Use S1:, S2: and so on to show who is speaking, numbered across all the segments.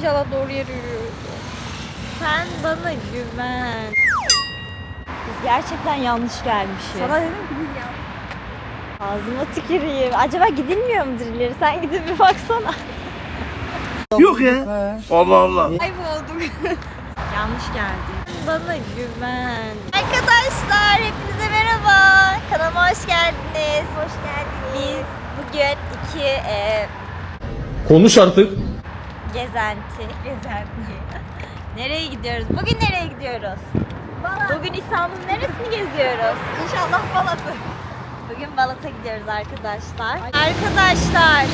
S1: İnşallah doğru yere yürüyoruz.
S2: Sen bana güven. Biz gerçekten yanlış gelmişiz.
S1: Sana dedim ki biz ya.
S2: Ağzıma tüküreyim. Acaba gidilmiyor mudur ileri? Sen gidip bir baksana.
S3: Yok ya. Allah Allah.
S1: Kaybolduk.
S2: Yanlış geldi. Bana güven. Arkadaşlar hepinize merhaba. Kanalıma hoş geldiniz. Hoş geldiniz. Biz bugün iki e,
S4: Konuş artık.
S2: Gezenti. Gezenti. nereye gidiyoruz? Bugün nereye gidiyoruz? Bugün İstanbul'un neresini geziyoruz?
S1: İnşallah Balat'ı.
S2: Bugün Balat'a gidiyoruz arkadaşlar. Arkadaşlar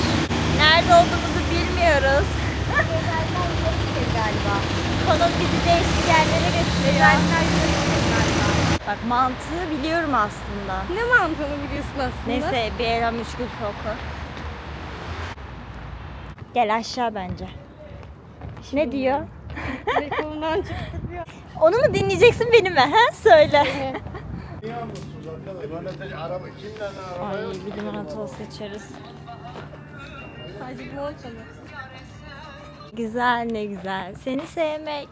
S2: nerede olduğumuzu bilmiyoruz.
S1: galiba.
S2: Konum bizi değişik yerlere götürüyor. Bak mantığı biliyorum aslında.
S1: Ne mantığını biliyorsun aslında?
S2: Neyse bir elem üç oku. Gel aşağı bence. Ne diyor?
S1: Ne kolundan çıktı diyor.
S2: Onu mu dinleyeceksin beni mi? He? Söyle. Ay bir limonata seçeriz.
S1: Sadece limon çalıyor.
S2: Güzel ne güzel. Seni sevmek.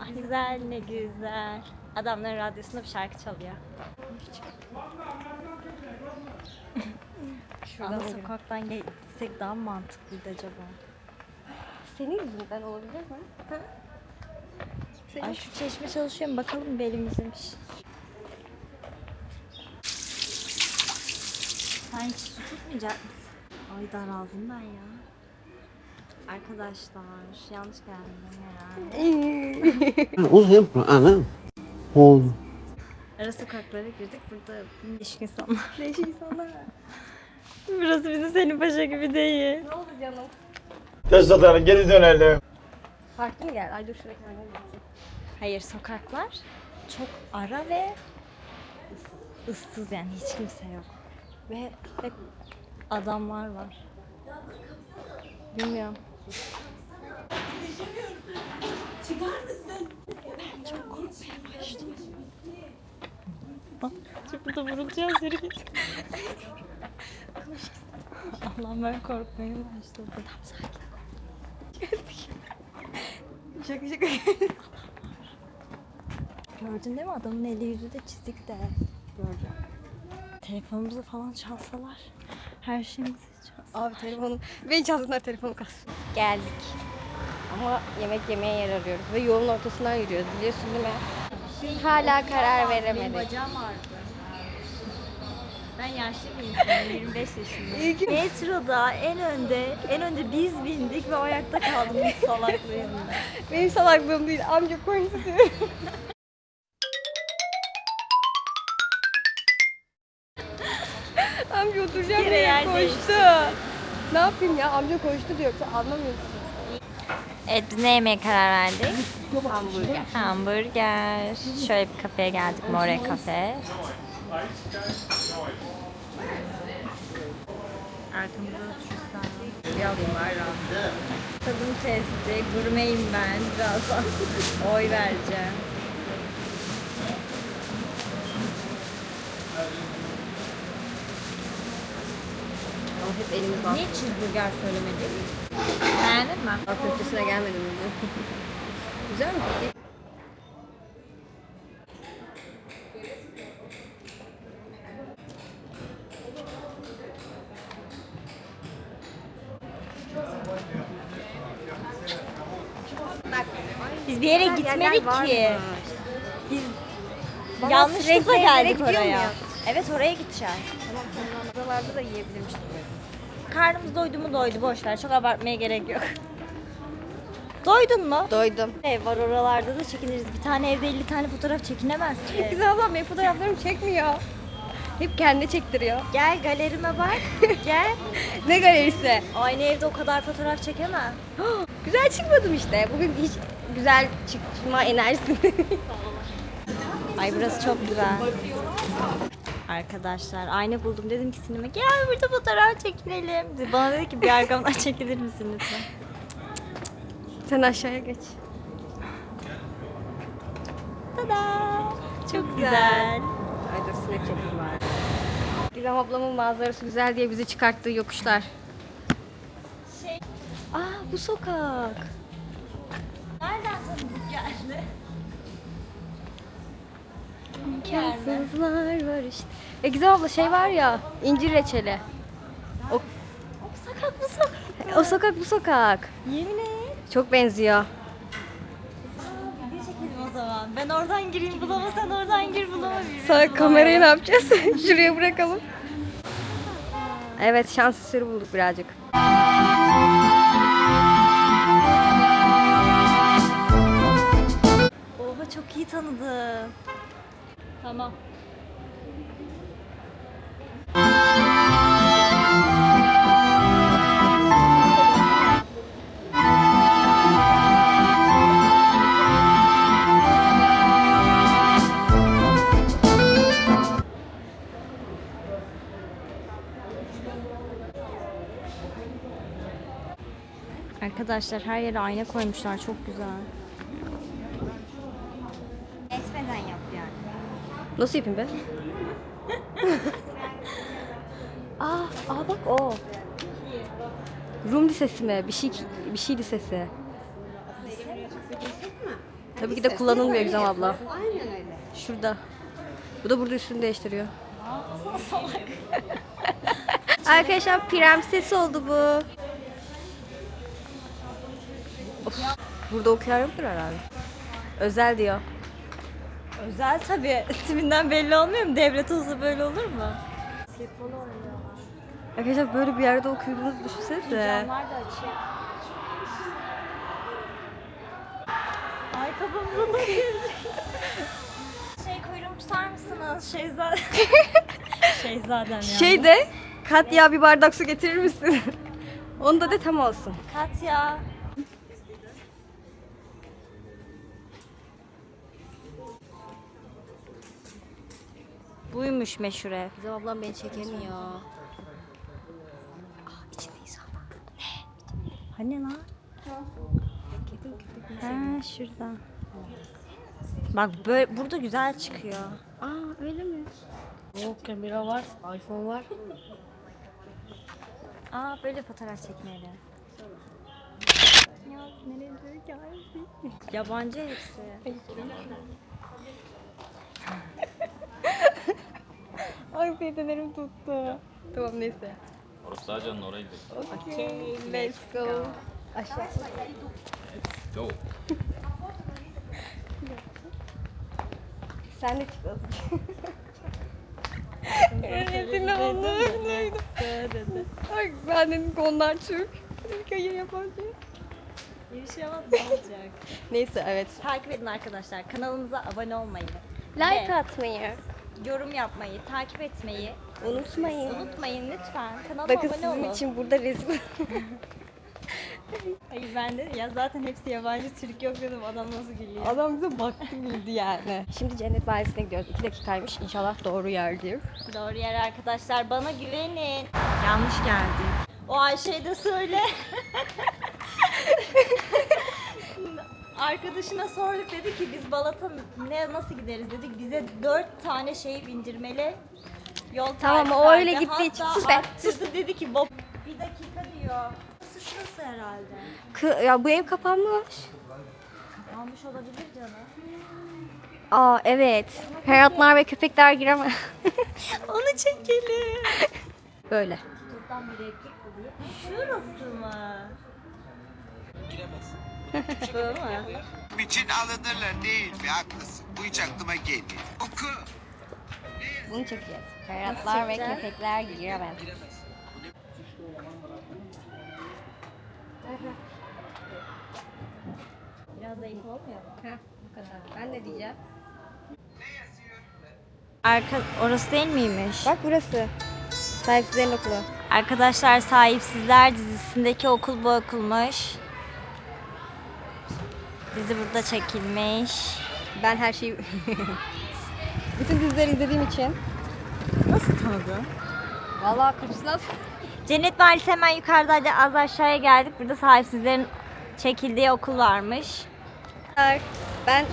S2: Ah, güzel ne güzel. Adamların radyosunda bir şarkı çalıyor. Ana sokaktan gitsek daha mantıklıydı acaba?
S1: Senin yüzünden olabilir mi? Ha?
S2: Ay şu çeşme çalışıyor mu? Bakalım belimizmiş. Sen hiç su tutmayacak mısın? Ay daraldım ben ya. Arkadaşlar yanlış geldim herhalde.
S5: Uzun ana. Oldu.
S2: Ara sokaklara girdik. Burada değişik insanlar.
S1: Değişik insanlar.
S2: Burası bizim senin paşa gibi değil.
S1: Ne oldu canım?
S3: Test atarım geri dönelim.
S1: Farklı mı geldi? Ay dur şuraya kenara gitsin.
S2: Hayır sokaklar çok ara ve ıs- ıssız yani hiç kimse yok. Ve hep adamlar var. Bilmiyorum. Çok korkmaya başladım. Bak, burada vurulacağız yürü git. Allah'ım ben korkmaya başladım. Tamam sakin.
S1: Şaka şaka.
S2: Gördün değil mi adamın eli yüzü de çizik de. Gördüm. Telefonumuzu falan çalsalar. Her şeyimizi çalsalar.
S1: Abi telefonum. Beni çalsınlar telefonu kalsın.
S2: Geldik.
S1: Ama yemek yemeye yer arıyoruz ve yolun ortasından yürüyoruz biliyorsun değil mi? Hala karar
S2: Benim
S1: veremedik.
S2: bacağım ağrıdı. Ben yaşlı bir insanım, 25 yaşındayım. Metroda en önde, en önde biz bindik ve ayakta kaldım bu salaklığı yüzünden.
S1: Benim salaklığım değil amca diyorum. amca oturacağım
S2: Yere
S1: diye
S2: yer
S1: koştu. Ne yapayım ya amca koştu diyor. Sen anlamıyorsun.
S2: Evet biz ne yemeye karar verdik?
S1: Hamburger.
S2: Hamburger. Şöyle bir kafeye geldik, More Cafe. Arkamızda da turistler var. Bir alayım ayran. Tadım testi, gurmeyim ben. Birazdan oy vereceğim.
S1: Ama hep elimiz var.
S2: Niye cheeseburger söylemedik? Beğendin mi?
S1: Bak köftesine gelmedim? Güzel mi?
S2: Biz bir yere gitmedik ki. Biz
S1: Bana
S2: yanlışlıkla
S1: sürekli yerlere
S2: geldik
S1: gidiyor
S2: oraya.
S1: muyuz?
S2: Evet oraya gideceğiz.
S1: Tamam tamam. Buralarda da yiyebilirmiştim.
S2: Karnımız doydu mu doydu boş ver. Çok abartmaya gerek yok. Doydun mu?
S1: Doydum.
S2: Ev var oralarda da çekiniriz. Bir tane evde 50 tane fotoğraf çekinemez ki.
S1: Güzel ablam benim fotoğraflarımı çekmiyor. Hep kendi çektiriyor.
S2: Gel galerime bak. Gel.
S1: Ne galerisi?
S2: Aynı evde o kadar fotoğraf çekemem.
S1: Güzel çıkmadım işte. Bugün hiç güzel çıkma enerjisi.
S2: Ay burası çok güzel. Arkadaşlar ayna buldum dedim ki sinema gel burada fotoğraf çekinelim. Bana dedi ki bir arkamdan çekilir misin lütfen?
S1: Sen aşağıya geç.
S2: Tada! Çok güzel.
S1: Ay dur sinek çekeyim bari. Gizem ablamın manzarası güzel diye bizi çıkarttığı yokuşlar.
S2: Bu sokak. geldi.
S1: İmkansızlar var işte. E güzel abla şey var ya incir reçeli. O,
S2: Sokak bu sokak.
S1: o sokak bu sokak.
S2: Yemin et.
S1: Çok benziyor.
S2: Bir çekelim o zaman. Ben oradan gireyim bulama sen oradan gir bulama.
S1: Sonra kamerayı ne yapacağız? Şuraya bırakalım. Evet şans eseri bulduk birazcık.
S2: İyi tanıdım. Tamam. Arkadaşlar her yere ayna koymuşlar çok güzel.
S1: Nasıl yapayım be? aa, aa bak o. Rum lisesi mi? Bir şey bir şey lisesi. Tabii ki de kullanılmıyor Güzem abla.
S6: Aynen öyle.
S1: Şurada. Bu da burada üstünü değiştiriyor. Arkadaşlar prenses oldu bu. Of, burada okuyan yoktur herhalde. Özel diyor.
S2: Özel tabii. Timinden belli olmuyor mu? Devlet olsa böyle olur mu?
S1: Arkadaşlar böyle bir yerde okuyduğunuzu düşünsenize.
S2: Camlar da açık. Ay kafamıza da. Şey kuyruğumu tutar mısınız? Şehzade. Şehzadem yani.
S1: Şey de Katya bir bardak su getirir misin? Onu da de tam olsun.
S2: Katya. Buymuş meşhur ev.
S1: Güzel ablam beni çekemiyor. Ah içinde insan var.
S2: Hani lan? Ha şurada. Bak böyle burada güzel çıkıyor.
S1: Aa öyle mi?
S6: O kamera var, iPhone var.
S2: Aa böyle fotoğraf çekmeli. Ya nereye geldi? Yabancı hepsi.
S1: Ay bedenlerim tuttu. Tamam neyse.
S4: Orası daha canlı oraya gidelim.
S1: Okay, let's go. Aşağı.
S4: Go.
S1: Sen de çık azıcık. Öğretimle onu neydi? Ay ben dedim ki onlar Türk. Dedik hayır yabancı.
S2: Bir şey ne olacak?
S1: Neyse evet.
S2: Takip edin arkadaşlar. Kanalımıza abone olmayı,
S1: Like
S2: Ve-
S1: atmayı
S2: yorum yapmayı, takip etmeyi
S1: unutmayın.
S2: unutmayın lütfen. Kanalıma
S1: Bakın
S2: abone
S1: sizin
S2: olun.
S1: için burada rezil.
S2: Ay ben de ya zaten hepsi yabancı Türk yok dedim adam nasıl gülüyor.
S1: Adam bize baktı bildi yani. Şimdi Cennet Mahallesi'ne gidiyoruz. 2 dakikaymış. İnşallah doğru yerdir.
S2: Doğru yer arkadaşlar bana güvenin. Yanlış geldi. O Ayşe'ye de söyle. Arkadaşına sorduk dedi ki biz Balat'a ne nasıl gideriz dedik. Bize dört tane şey bindirmeli. Yol
S1: Tamam,
S2: tarifi
S1: o öyle
S2: verdi.
S1: gittiği için-
S2: Hatta
S1: Sus be,
S2: arttırdı, dedi ki Bob bir dakika diyor. Nasıl şurası herhalde?
S1: Kı- ya bu ev kapanmış.
S2: Almış olabilir canım.
S1: Aa evet. Hayatlar ve köpekler giremez.
S2: Onu çekelim.
S1: Böyle.
S2: Buradan bir replik bulayım. Şurası mı? Giremez. Bu mu?
S7: için alınırlar değil mi? Haklısın. Bu hiç aklıma gelmedi. Oku.
S1: Bunu çekeceğiz. Hayatlar ve
S2: çekeceğiz?
S1: köpekler giremez.
S2: Biraz zayıf olmuyor mu?
S1: Heh, bu kadar. Ben de diyeceğim.
S2: Arka, orası değil miymiş?
S1: Bak burası. Sahipsizlerin okulu.
S2: Arkadaşlar Sahipsizler dizisindeki okul bu okulmuş. Dizi burada çekilmiş.
S1: Ben her şeyi... Bütün dizileri izlediğim için.
S2: Nasıl tanıdın?
S1: Vallahi kapısına...
S2: Cennet Mahallesi hemen yukarıdaydı. Az aşağıya geldik. Burada sahipsizlerin çekildiği okul varmış.
S1: Ben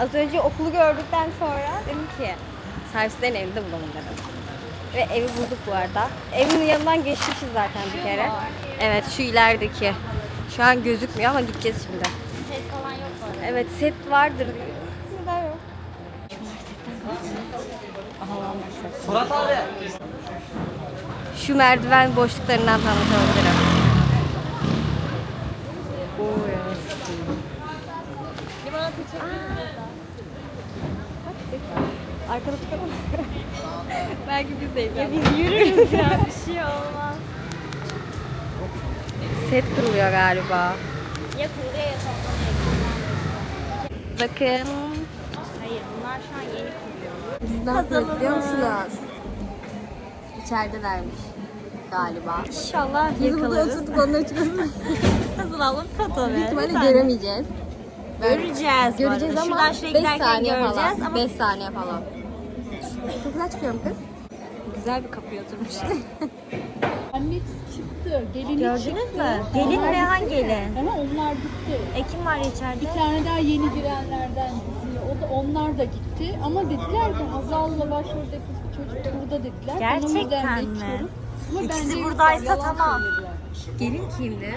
S1: az önce okulu gördükten sonra dedim ki sahipsizlerin evinde bulalım dedim. Ve evi bulduk bu arada. Evin yanından geçmişiz zaten bir kere. Evet şu ilerideki. Şu an gözükmüyor ama gideceğiz şimdi.
S2: Ses falan yok bu arada.
S1: Evet set vardır. Neden yok? Murat abi. Şu merdiven boşluklarından tanıtabilirim. Burası. Aa. Arkada tutalım. Belki biz de
S2: Ya biz yürürüz ya bir şey olmaz.
S1: Set kuruluyor galiba.
S2: Ya kuruluyor ya toplanıyor.
S1: Bakın.
S2: Hayır bunlar şu an yeni kuruluyor.
S1: Bizden bekliyor musunuz? İçeridelermiş galiba.
S2: İnşallah
S1: Biz burada
S2: yakalarız.
S1: oturduk onları çıkarız.
S2: Kazanalım fotoğrafı.
S1: Büyük ihtimalle göremeyeceğiz.
S2: Göreceğiz. bu
S1: Göreceğiz
S2: arada.
S1: ama
S2: Şuradan şuraya
S1: 5
S2: giderken
S1: saniye
S2: göreceğiz
S1: falan.
S2: ama
S1: 5 saniye falan. Çok güzel çıkıyor mu kız?
S2: güzel bir kapıya oturmuş.
S6: Anne çıktı. Gelini
S2: Gördünüz
S6: çıktı.
S2: mü? Gelin mi? Hangi gelin?
S6: Ama gitti.
S2: Ekim var içeride.
S6: Bir tane daha yeni girenlerden diziye. O da onlar da gitti. Ama dediler ki Hazal'la başroldeki çocuk da burada dediler.
S2: Gerçekten mi?
S6: Ama
S2: İkisi buradaysa tamam.
S1: Gelin kimdi?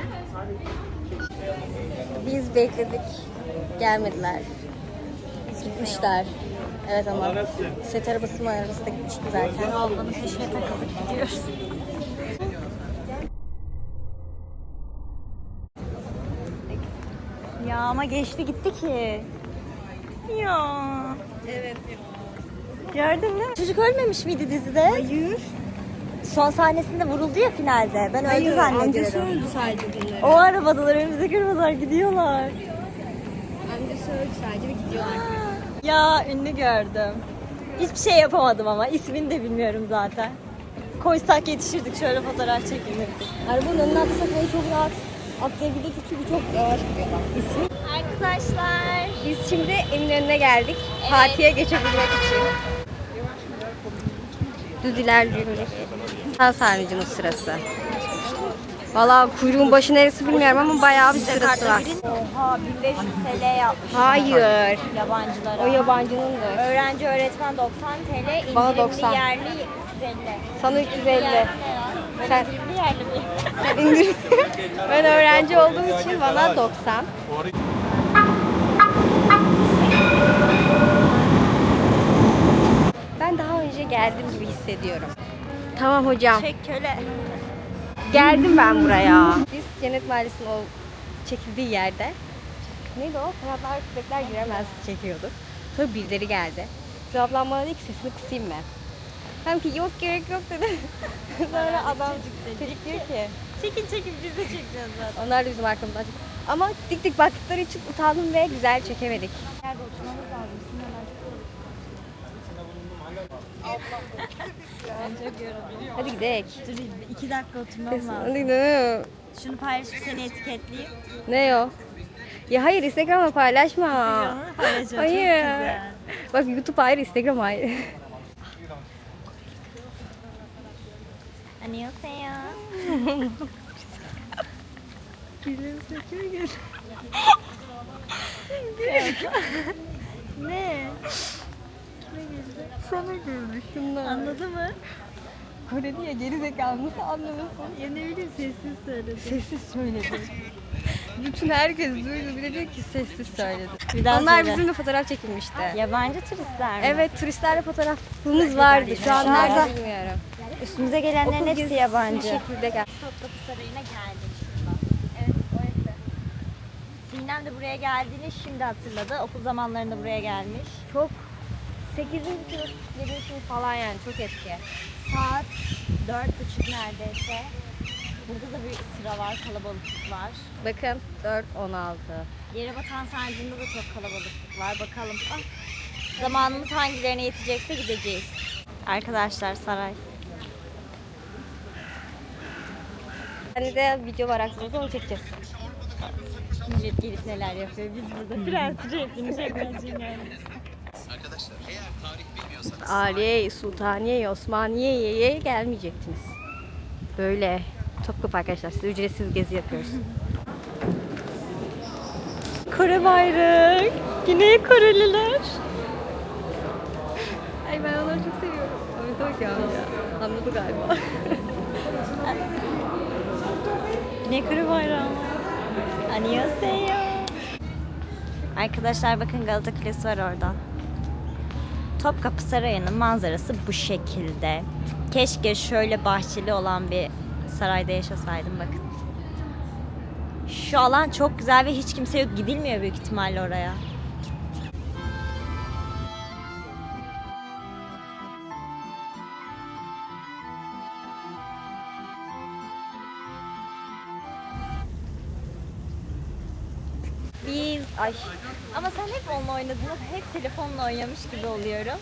S1: Biz bekledik. Gelmediler. Gitmişler. Evet ama set arabası mı arabası da gitmişti zaten.
S2: Ablanın peşine takılıp gidiyoruz. Ya ama geçti gitti ki. Ya.
S1: Evet.
S2: Gördün mü? Çocuk ölmemiş miydi dizide? Hayır. Son sahnesinde vuruldu ya finalde. Ben öldü zannediyorum.
S1: öldü sadece bunları.
S2: O arabadalar önümüze kırmadılar gidiyorlar.
S1: Amcası öldü sadece gidiyorlar.
S2: Ya ünlü gördüm. Hiçbir şey yapamadım ama ismini de bilmiyorum zaten. Koysak yetişirdik şöyle fotoğraf çekilirdik.
S1: Arabanın önüne böyle çok rahat atlayabilirdik çünkü çok yavaş gidiyorlar. İsmi?
S2: Arkadaşlar.
S1: Biz şimdi Eminönü'ne geldik. Fatih'e geçebilmek için. Düz ilerliyoruz. Hasan Sarnıcı'nın sırası. Valla kuyruğun başı neresi bilmiyorum ama bayağı bir sırası var.
S2: Oha 1500 TL yapmış.
S1: Hayır.
S2: Yabancılara.
S1: O yabancınındır.
S2: Öğrenci öğretmen 90 TL, indirimli
S1: Bana 90.
S2: yerli 350.
S1: Sana 350.
S2: Yerli ne ya?
S1: Sen-
S2: İndirimli
S1: ben öğrenci olduğum için bana 90. Ben daha önce geldim gibi hissediyorum. Tamam hocam.
S2: Çek köle.
S1: Geldim ben buraya. Biz Cennet Mahallesi'nin o çekildiği yerde neydi o? Hayatlar köpekler giremez çekiyorduk. Sonra birileri geldi. Biz ablam bana dedi ki sesini kısayım mı? Hem ki yok gerek yok dedi. Sonra adam çocuk diyor ki
S2: Çekin çekin biz de çekeceğiz zaten.
S1: onlar da bizim arkamızdan çek- Ama dik dik baktıkları için utandım ve güzel çekemedik.
S2: Nerede oturmamız lazım? Ben çok yoruldum.
S1: Hadi gidelim.
S2: Dur iki dakika oturmam lazım.
S1: Hadi gidelim.
S2: Şunu paylaşıp seni etiketleyeyim.
S1: Ne o? Ya hayır Instagram'a paylaşma.
S2: Onu paylaşacağım.
S1: Hayır. Bak YouTube ayrı, Instagram ayrı.
S2: Annyeonghaseyo. ne?
S1: Sana gülmüştüm ben.
S2: Anladı mı?
S1: Kore diye geri zekalı nasıl anlamasın?
S2: Ya ne bileyim sessiz söyledi.
S1: Sessiz söyledi. Bütün herkes duydu. Bir de diyor ki sessiz söyledi.
S2: Bir daha
S1: Onlar
S2: söyle.
S1: bizimle fotoğraf çekilmişti.
S2: Yabancı turistler mi?
S1: Evet turistlerle fotoğrafımız vardı. Şu an
S2: Nerede?
S1: nerede bilmiyorum.
S2: Üstümüze gelenlerin
S1: Okul
S2: hepsi
S1: gezisi
S2: yabancı.
S1: şekilde gel.
S2: Topkapı Sarayı'na geldim şurada. Evet. Sinem de buraya geldiğini şimdi hatırladı. Okul zamanlarında buraya gelmiş.
S1: Çok 8. sınıf, 7. sınıf falan yani çok eski.
S2: Saat dört buçuk neredeyse. Burada da bir sıra var, kalabalıklık var.
S1: Bakın 4 16.
S2: Yerebatan Sarnıcı'nda da çok kalabalıklık var. Bakalım. Ah, Zamanımız hangilerine yetecekse gideceğiz. Arkadaşlar saray.
S1: Hani de video var aklımızda onu çekeceğiz.
S2: Millet gelip neler yapıyor. Biz burada prens repliğini çekmek için geldik.
S1: Aliye, Sultaniye, Osmaniye'ye gelmeyecektiniz. Böyle. Topkapı arkadaşlar size ücretsiz gezi yapıyoruz.
S2: Kore bayrak. Güney Koreliler.
S1: Ay ben onları çok seviyorum. Anladı ki amca. Anladı galiba.
S2: Bayrağı mı? Annyeonghaseyo. Arkadaşlar bakın Galata Kulesi var orada. Topkapı Sarayı'nın manzarası bu şekilde. Keşke şöyle bahçeli olan bir sarayda yaşasaydım bakın. Şu alan çok güzel ve hiç kimse yok. Gidilmiyor büyük ihtimalle oraya. Ay ama sen hep onunla oynadın. Hep telefonla oynamış gibi oluyorum.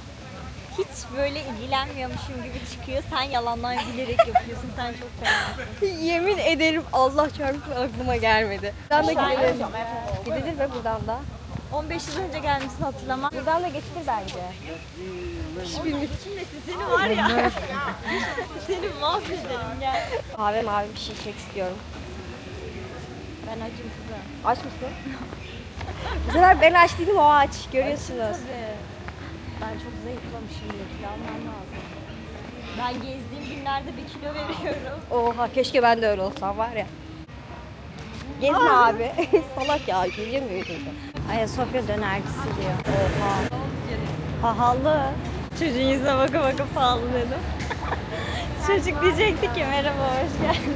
S2: Hiç böyle ilgilenmiyormuşum gibi çıkıyor. Sen yalandan bilerek yapıyorsun. Sen çok fena.
S1: Yemin ederim Allah çarpsın aklıma gelmedi. Buradan da gidilir. Gidilir ve buradan da.
S2: 15 yıl önce gelmişsin hatırlama.
S1: Buradan da geçilir bence.
S2: Şimdi seni var ya. seni mahvederim gel.
S1: Kahve mavi bir şey içmek istiyorum.
S2: Ben acım kızım.
S1: Aç mısın? Bu sefer ben aç değilim o aç. Görüyorsunuz.
S2: Ben çok zayıflamışım kilo almam lazım. Ben gezdiğim günlerde bir kilo veriyorum.
S1: Oha keşke ben de öyle olsam var ya. Gezme abi. Salak ya. Görüyor muydun?
S2: Ayasofya dönercisi diyor. Oha. Pahalı. Çocuğun yüzüne baka baka pahalı dedim. Çocuk diyecekti ki merhaba hoş geldin.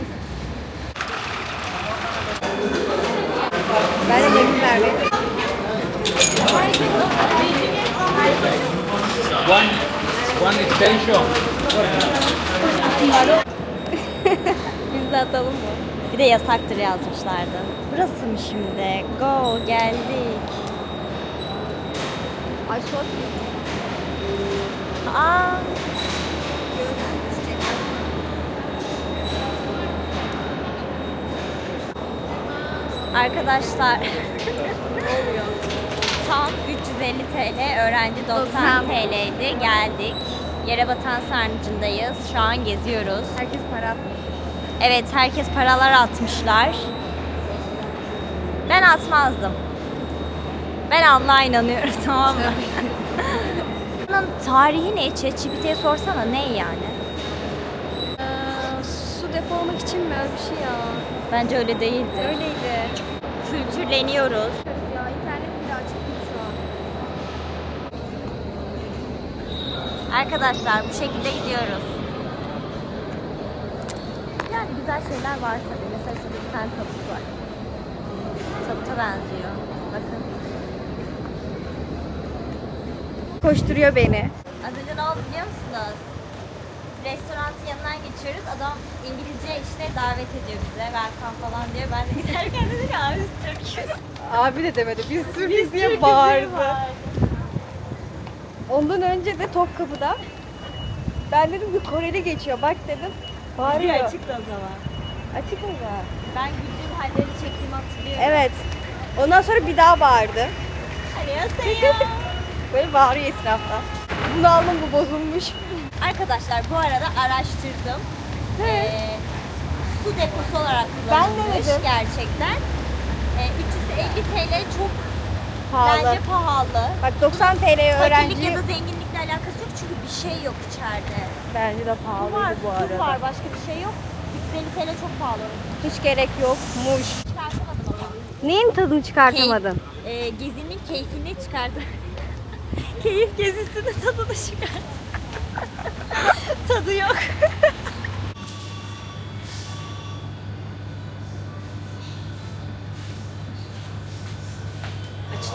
S1: Ben de yemin.
S4: One, one extension.
S1: Biz de atalım mı?
S2: Bir de yasaktır yazmışlardı. Burası mı şimdi? Go geldik.
S1: Ay sos.
S2: Aa. Arkadaşlar tam 350 TL, öğrenci 90
S1: 90.
S2: TL'ydi. Geldik. Yerebatan Sarnıcı'ndayız. Şu an geziyoruz.
S1: Herkes para atmış.
S2: Evet, herkes paralar atmışlar. Ben atmazdım. Ben Allah'a inanıyorum tamam mı? Bunun tarihi ne? ChatGPT'ye sorsana ne yani?
S1: su depolamak için mi öyle bir şey ya?
S2: Bence öyle değildi.
S1: Öyleydi.
S2: Kültürleniyoruz.
S1: Ya internet bile açık değil şu an.
S2: Arkadaşlar bu şekilde gidiyoruz. Yani güzel şeyler var tabii. Mesela şurada bir tane tabut var. Tabuta benziyor. Bakın.
S1: Koşturuyor beni.
S2: Az önce ne oldu biliyor musunuz? Restoranın yanından geçiyoruz. Adam İngilizce işte davet ediyor bize. Welcome falan diyor. Ben de giderken dedim ki abi biz Türk'üz.
S1: Abi de demedi. Biz Türk'üz diye
S2: Türk'üz
S1: bağırdı.
S2: bağırdı.
S1: Ondan önce de Topkapı'da. Ben dedim bir Koreli geçiyor. Bak dedim. Bağırıyor.
S2: açıkla o zaman.
S1: Açık mı da?
S2: Ben güldüğüm halleri çektiğimi hatırlıyorum.
S1: Evet. Ondan sonra bir daha bağırdı.
S2: Annyeonghaseyo.
S1: Böyle bağırıyor etrafta. Bunu aldım bu bozulmuş.
S2: Arkadaşlar bu arada araştırdım. Ee, su deposu olarak
S1: Ben
S2: kullanılmış
S1: dedim.
S2: gerçekten. Ee, 350 TL çok
S1: Pahalı.
S2: bence pahalı.
S1: Bak 90 TL'ye
S2: Fakirlik
S1: öğrenci.
S2: ya da zenginlikle alakası yok çünkü bir şey yok içeride.
S1: Bence de
S2: Su
S1: pahalıydı
S2: var,
S1: bu
S2: su
S1: arada.
S2: var, başka bir şey yok. 350 TL çok pahalı.
S1: Hiç gerek.
S2: Çıkartamadım ama.
S1: Neyin tadını çıkartamadın?
S2: Ee, gezinin keyfini çıkardı. Keyif gezisinin tadını çıkart. Tadı yok.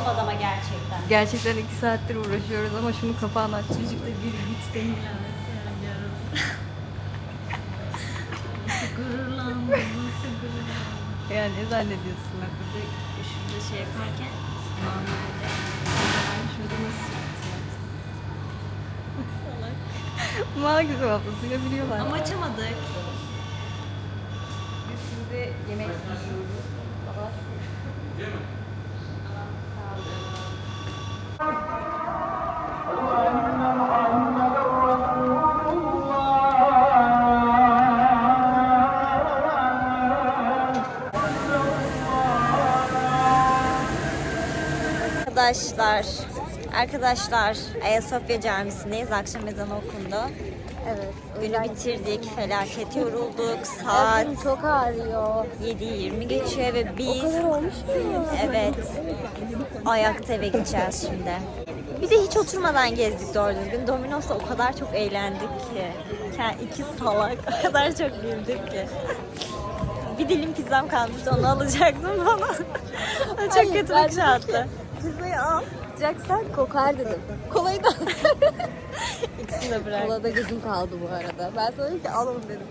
S2: Açılmadı ama gerçekten.
S1: Gerçekten iki saattir uğraşıyoruz ama şunu kapağını aç.
S2: Çocuk da bir hiç zenginlenmesi yani yarın. Nasıl gururlandı, nasıl gururlandı.
S1: Ya ne zannediyorsun?
S2: Bak burada şurada şey yaparken normalde ben şurada nasıl Salak.
S1: Mal güzel ablasıyla biliyorlar.
S2: Ama açamadık.
S1: biz şimdi yemek yiyoruz.
S2: Arkadaşlar, arkadaşlar Ayasofya Camisi'ndeyiz. Akşam ezanı okundu.
S1: Evet.
S2: Günü bitirdik, felaket yorulduk. Saat
S1: çok ağrıyor.
S2: 7.20 geçiyor ve biz...
S1: olmuş mu?
S2: Evet. Ayakta eve gideceğiz şimdi. Bir de hiç oturmadan gezdik doğru düzgün. Domino's'ta o kadar çok eğlendik ki. Yani iki salak o kadar çok güldük ki. Bir dilim pizzam kalmıştı onu alacaktım bana. O çok
S1: Hayır,
S2: kötü bir şey attı. Pizzayı al.
S1: Yapacaksan kokar dedim. Kolayı da
S2: İkisini de bırak.
S1: Kolada gözüm kaldı bu arada. Ben sana dedim ki alalım dedim.